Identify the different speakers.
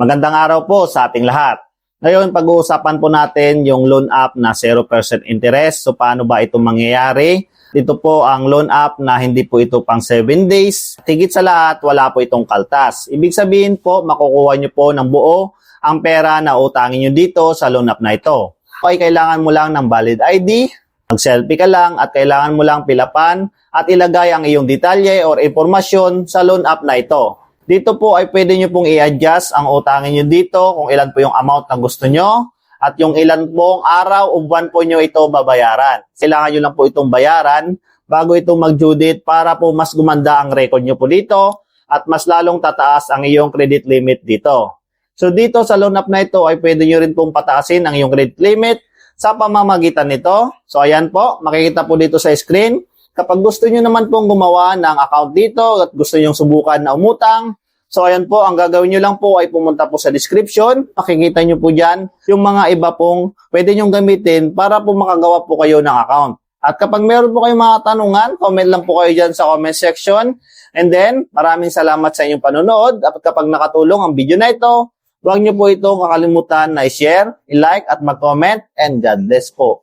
Speaker 1: Magandang araw po sa ating lahat. Ngayon, pag-uusapan po natin yung loan app na 0% interest. So, paano ba ito mangyayari? Dito po ang loan app na hindi po ito pang 7 days. Tigit sa lahat, wala po itong kaltas. Ibig sabihin po, makukuha nyo po ng buo ang pera na utangin nyo dito sa loan app na ito. Okay, kailangan mo lang ng valid ID, mag-selfie ka lang at kailangan mo lang pilapan at ilagay ang iyong detalye or impormasyon sa loan app na ito. Dito po ay pwede nyo pong i-adjust ang utangin nyo dito kung ilan po yung amount na gusto nyo at yung ilan pong araw o buwan po nyo ito babayaran. Kailangan nyo lang po itong bayaran bago ito mag-due date para po mas gumanda ang record nyo po dito at mas lalong tataas ang iyong credit limit dito. So dito sa loan app na ito ay pwede nyo rin pong pataasin ang iyong credit limit sa pamamagitan nito. So ayan po, makikita po dito sa screen. Kapag gusto nyo naman pong gumawa ng account dito at gusto nyo subukan na umutang, so ayan po, ang gagawin nyo lang po ay pumunta po sa description. Makikita nyo po dyan yung mga iba pong pwede nyo gamitin para po makagawa po kayo ng account. At kapag meron po kayong mga tanungan, comment lang po kayo dyan sa comment section. And then, maraming salamat sa inyong panonood. At kapag nakatulong ang video na ito, huwag nyo po ito kakalimutan na i-share, i-like at mag-comment. And God bless po.